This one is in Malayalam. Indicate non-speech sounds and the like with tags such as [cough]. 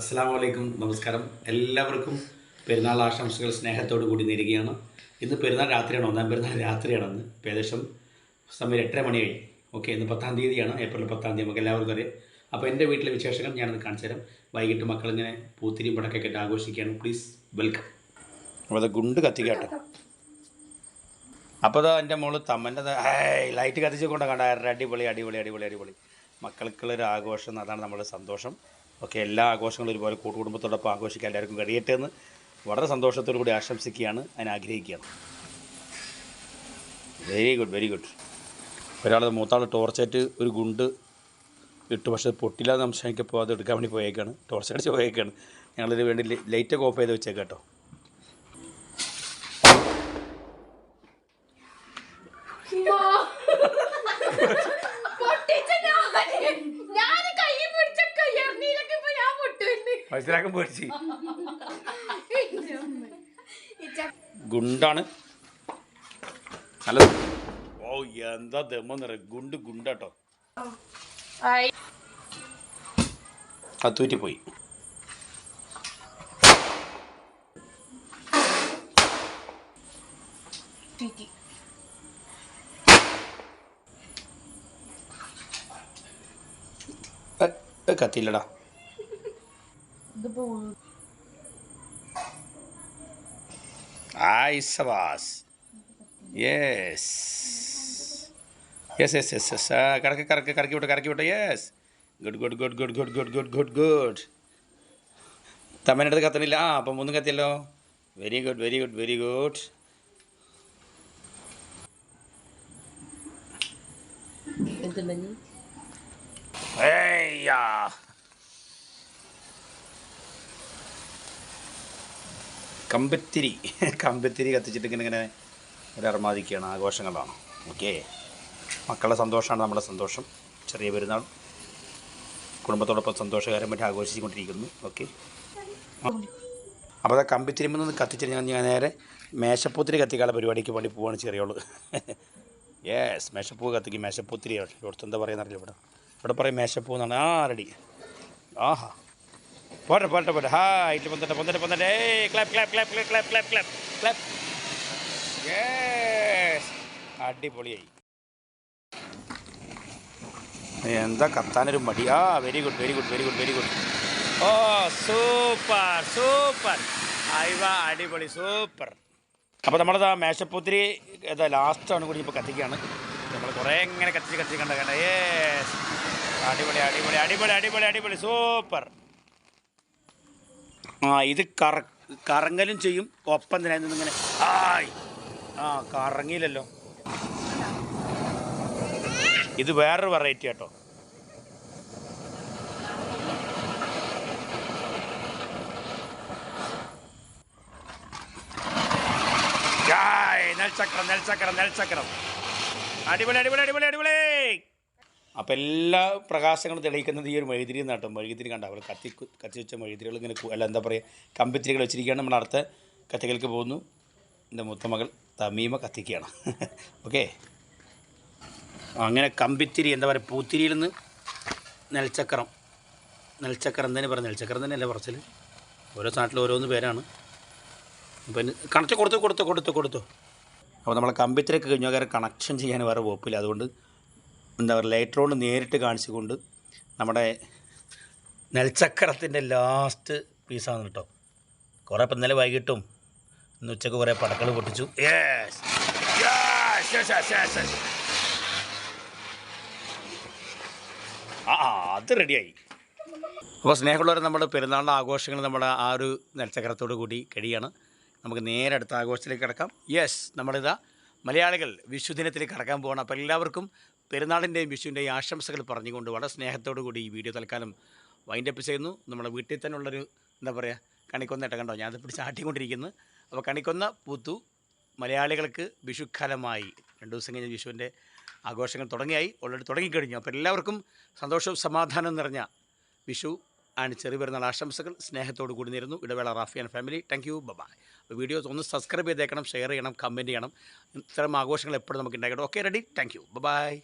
അസ്സാം വലൈക്കും നമസ്കാരം. എല്ലാവർക്കും പെരുന്നാൾ ആശംസകൾ സ്നേഹത്തോടു കൂടി നേരുകയാണ്. ഇന്ന് പെരുന്നാൾ രാത്രിയാണ്. ഒന്നാം പെരുന്നാൾ രാത്രിയാണെന്ന് ഏകദേശം സമയം എട്ടര മണിയായി ഓക്കെ ഇന്ന് പത്താം തീയതിയാണ്. ഏപ്രിൽ പത്താം തീയതി നമുക്ക് എല്ലാവർക്കും അറിയാം. അപ്പോൾ എന്റെ വീട്ടിലെ വിശേഷങ്ങൾ ഞാനത് കാണിച്ചു തരാം. വൈകിട്ട് മക്കളിങ്ങനെ പൂത്തിരിയും പടക്കൊക്കെ ഇട്ട് ആഘോഷിക്കുകയാണ്. Please welcome. അപ്പോൾ അത് ഗുണ്ട് കത്തിക്കാട്ടെ. അപ്പോൾ അതാ എന്റെ മോൾ തമ്മന്റെ ലൈറ്റ് കത്തിച്ചു കൊണ്ടാണ് കണ്ട അടിപൊളി അടിപൊളി അടിപൊളി അടിപൊളി. മക്കൾക്കുള്ളൊരു ആഘോഷം അതാണ് നമ്മുടെ സന്തോഷം. ഓക്കെ എല്ലാ ആഘോഷങ്ങളും ഒരുപോലെ കൂട്ടുകുടുംബത്തോടൊപ്പം ആഘോഷിക്കാൻ എല്ലാവർക്കും കഴിയട്ടെ എന്ന് വളരെ സന്തോഷത്തോടു കൂടി ആശംസിക്കുകയാണ്. അതിനെ ആഗ്രഹിക്കുകയാണ്. വെരി ഗുഡ് വെരി ഗുഡ് ഒരാൾ മൂത്താൾ ടോർച്ചായിട്ട് ഒരു ഗുണ്ട് ഇട്ട്. പക്ഷേ പൊട്ടില്ലാതെ സംശയിക്കപ്പോൾ അത് എടുക്കാൻ വേണ്ടി പോയേക്കാണ്. ടോർച്ച് അടിച്ച് പോയേക്കാണ്. ഞങ്ങളിതിന് വേണ്ടി ലൈറ്റൊക്കെ ഓഫ് ചെയ്ത് വെച്ചേക്കാം കേട്ടോ പൊട്ടിച്ച ഞാൻ. ഞാൻ കൈ പിടിച്ച കയ്യറിഞ്ഞില്ലൊക്കെ ഇപ്പൊ ഞാൻ പൊട്ടുവെന്ന്. മനസ്സിലാക്കാൻ പേടിച്ച്. ഗുണ്ടാണ്. നല്ല ഓ എന്താ ദമ്മെന്ന് ഗുണ്ട് ഗുണ്ടാട്ടോ. കത്തൂറ്റി പോയി. കത്തില്ലടാ ഇതിപ്പോ ഉള്ളു. ആയ് സവാസ് yes yes yes yes yes കറക്കി കറക്കി കറക്കി വിട്ടോ കറക്കി വിട്ടോ. Yes good good good good good good good good good തമ്മന്റെ അടുത്ത് കത്തണില്ല. ആ അപ്പം മൂന്നും കത്തിയല്ലോ. Very good very good very good എന്തുണ്ടെങ്കിൽ ഏയ്യാ കമ്പത്തിരി കമ്പത്തിരി കത്തിച്ചിട്ട് ഇങ്ങനെ ഇങ്ങനെ ഒരു ആഘോഷങ്ങളാണ്. ഓക്കെ മക്കളുടെ സന്തോഷമാണ് നമ്മുടെ സന്തോഷം. ചെറിയ പെരുന്നാൾ കുടുംബത്തോടൊപ്പം സന്തോഷകരമായിട്ട് ആഘോഷിച്ചുകൊണ്ടിരിക്കുന്നു ഓക്കെ അപ്പോൾ ആ കമ്പിത്തിരിമ്പിൽ നിന്ന് കത്തിച്ചിട്ട് ഞാൻ ഞാൻ നേരെ മേശപ്പൂത്തിരി കത്തിക്കാനുള്ള പരിപാടിക്ക് വേണ്ടി പോവാണ് ചെറിയോൾ. യെസ് മേശപ്പൂ കത്തിക്കും. മേശപ്പൂത്തിരി ഇവിടുത്തെ എന്താ പറയുന്നറിയില്ല ഇവിടെ. ഇവിടെ പറയും മേശപ്പൂ എന്നാണ് ആ റെഡി. ആഹാ. പോട്ടെ പോട്ടെ പോട്ടെ ഹാ ഇട്ട് പൊന്തട്ടെ പൊന്തട്ടെ പൊന്തട്ടെ. ഏയ് clap clap clap clap clap clap clap yes അടിപൊളിയായി. എന്താ കത്താനൊരു മടി? ആ very good very good very good very good ഓ സൂപ്പർ സൂപ്പർ അയവ അടിപൊളി സൂപ്പർ അപ്പോൾ നമ്മളത് ആ മേശപ്പൂത്തിരി ഏതാ ലാസ്റ്റാണ് കൂടി ഇപ്പോൾ കത്തിക്കുകയാണ് നമ്മൾ കുറേ ഇങ്ങനെ കത്തിച്ച് കത്തിച്ച് കണ്ട കണ്ട യേസ് അടിപൊളി അടിപൊളി അടിപൊളി അടിപൊളി അടിപൊളി സൂപ്പർ ആ ഇത് കറ കറങ്ങലും ചെയ്യും. ഒപ്പം തന്നെ ഇങ്ങനെ ആയ്. ആ കറങ്ങിയില്ലല്ലോ. ഇത് വേറൊരു വെറൈറ്റി കേട്ടോ നെൽച്ചക്രം നെൽച്ചക്രം നെൽച്ചക്രം. അടിപൊളി അടിപൊളി അടിപൊളി അടിപൊളി. അപ്പം എല്ലാ പ്രകാശങ്ങളും തെളിയിക്കുന്നത് ഈ ഒരു മെഴുതിരി നട്ടോ മെഴുതിരി കണ്ട? അവർ കത്തി കത്തി വെച്ച മെഴുതിരികൾ ഇങ്ങനെ അല്ല എന്താ പറയുക കമ്പിത്തിരികൾ വെച്ചിരിക്കുകയാണ് നമ്മൾ അടുത്ത. കത്തികൾക്ക് പോകുന്നു. എന്റെ മുത്തമകൾ തമീമ കത്തിക്കുകയാണ്. [laughs] ഓക്കെ. അങ്ങനെ കമ്പിത്തിരി എന്താ പറയുക പൂത്തിരിയിൽ നിന്ന് നെൽച്ചക്രം. നെൽച്ചക്രം തന്നെ പറയാം നെൽച്ചക്രം തന്നെയല്ലേ പറച്ചിൽ ഓരോ നാട്ടിൽ ഓരോന്ന് പേരാണ്. പിന്നെ കണക്ട് കൊടുത്തു കൊടുത്തു കൊടുത്തു കൊടുത്തു. അപ്പോൾ നമ്മളെ കമ്പിത്തിരക്ക് കഴിഞ്ഞാൽ കണക്ഷൻ ചെയ്യാൻ വേറെ വകുപ്പില്ല. അതുകൊണ്ട് എന്താ പറയുക ലൈറ്റർ കൊണ്ട് നേരിട്ട് കാണിച്ചുകൊണ്ട് നമ്മുടെ നെൽച്ചക്രത്തിന്റെ ലാസ്റ്റ് പീസാണ് കേട്ടോ. കുറേ ഇപ്പം ഇന്നലെ വൈകിട്ടും ഇന്ന് ഉച്ചയ്ക്ക് കുറേ പടക്കൾ പൊട്ടിച്ചു. ആ അത് റെഡിയായി അപ്പോൾ സ്നേഹമുള്ളവർ നമ്മുടെ പെരുന്നാളിന്റെ ആഘോഷങ്ങൾ നമ്മുടെ ആ ഒരു നെൽച്ചക്രത്തോടു കൂടി കഴിയാണ്. നമുക്ക് നേരെ അടുത്ത ആഘോഷത്തിലേക്ക് കിടക്കാം. യെസ് നമ്മളിതാ മലയാളികൾ വിഷുദിനത്തിലേക്ക് കടക്കാൻ പോകണം അപ്പോൾ എല്ലാവർക്കും പെരുന്നാളിന്റെയും വിഷുവിന്റെയും ആശംസകൾ പറഞ്ഞുകൊണ്ട് വളരെ സ്നേഹത്തോടു കൂടി ഈ വീഡിയോ തൽക്കാലം വൈൻഡപ്പ് ചെയ്യുന്നു. നമ്മുടെ വീട്ടിൽ തന്നെ ഉള്ളൊരു എന്താ പറയുക കണിക്കൊന്നേട്ട കണ്ടോ? ഞാനത് പിടിച്ച് ആട്ടിക്കൊണ്ടിരിക്കുന്നു. അപ്പോൾ കണിക്കൊന്ന പൂത്തു. മലയാളികൾക്ക് വിഷുക്കാലമായി. രണ്ട് ദിവസം കഴിഞ്ഞ വിഷുവിന്റെ ആഘോഷങ്ങൾ തുടങ്ങിയായി. ഓൾറെഡി തുടങ്ങിക്കഴിഞ്ഞു. അപ്പോൾ എല്ലാവർക്കും സന്തോഷവും സമാധാനവും നിറഞ്ഞ വിഷു ആണ് ചെറിയ പെരുന്നാൾ ആശംസകൾ. സ്നേഹത്തോട് കൂടി നേരുന്നു. Idavela Rafi and family. Thank you bye bye videos ഒന്ന് സബ്സ്ക്രൈബ് ചെയ്തേക്കണം ഷെയർ ചെയ്യണം കമന്റ് ചെയ്യണം. ഇത്തരം ആഘോഷങ്ങൾ എപ്പോഴും നമുക്ക് ഉണ്ടാക്കണം okay ready thank you bye bye